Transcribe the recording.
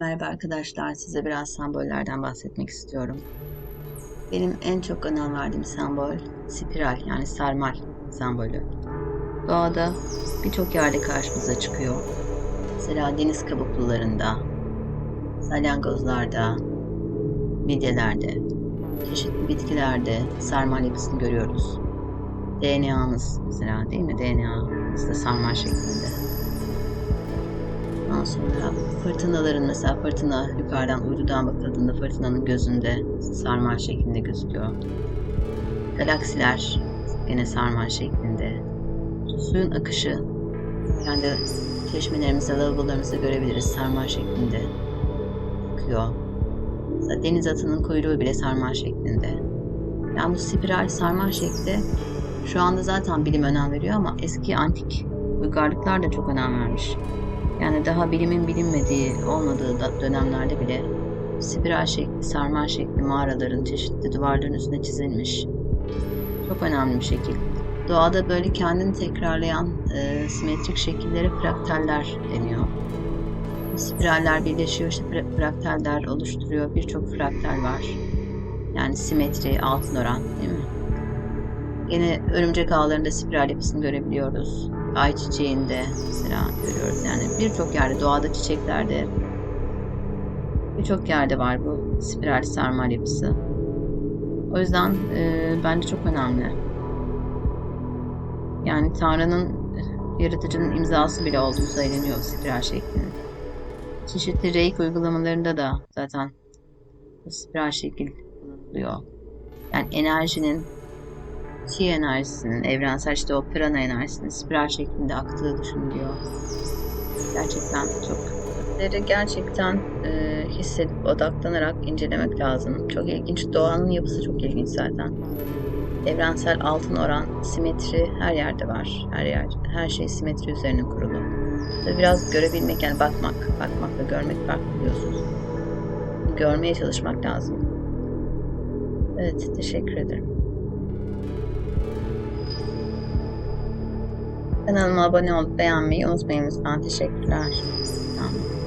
Merhaba arkadaşlar, size biraz sembollerden bahsetmek istiyorum. Benim en çok önem verdiğim sembol spiral yani sarmal sembolü. Doğada birçok yerde karşımıza çıkıyor. Mesela deniz kabuklularında, salyangozlarda, midyelerde, çeşitli bitkilerde sarmal yapısını görüyoruz. DNA'mız mesela değil mi? DNA'mız da sarmal şeklinde. Sonra fırtınaların mesela fırtına yukarıdan uydudan bakıldığında fırtınanın gözünde sarmal şeklinde gözüküyor. Galaksiler yine sarmal şeklinde. Suyun akışı kendi çeşmelerimizde, lavabolarımızda görebiliriz sarmal şeklinde akıyor. Deniz atının kuyruğu bile sarmal şeklinde. Yani bu spiral sarmal şekli şu anda zaten bilim önem veriyor ama eski antik uygarlıklar da çok önem vermiş. Yani daha bilimin bilinmediği, olmadığı dönemlerde bile spiral şekli, sarmal şekli mağaraların çeşitli duvarların üstüne çizilmiş. Çok önemli bir şekil. Doğada böyle kendini tekrarlayan e, simetrik şekillere fraktaller deniyor. Spiraller birleşiyor, işte fra- fraktaller oluşturuyor. Birçok fraktal var. Yani simetri, altın oran değil mi? Yine örümcek ağlarında spiral yapısını görebiliyoruz. Ay çiçeğinde mesela görüyoruz. Yani birçok yerde, doğada çiçeklerde birçok yerde var bu spiral sarmal yapısı. O yüzden e, bence çok önemli. Yani Tanrı'nın, yaratıcının imzası bile olduğu söyleniyor spiral şeklinin. Çeşitli reik uygulamalarında da zaten spiral şekil kullanılıyor. Yani enerjinin chi enerjisinin, evrensel işte o prana enerjisinin spiral şeklinde aktığı düşünülüyor. Gerçekten çok gerçekten e, hissedip odaklanarak incelemek lazım. Çok ilginç. Doğanın yapısı çok ilginç zaten. Evrensel altın oran, simetri her yerde var. Her yer, her şey simetri üzerine kurulu. Tabii Biraz görebilmek yani bakmak, bakmak ve görmek farklı biliyorsunuz. Görmeye çalışmak lazım. Evet, teşekkür ederim. Kanalıma abone olup beğenmeyi unutmayın lütfen. Teşekkürler. Tamam.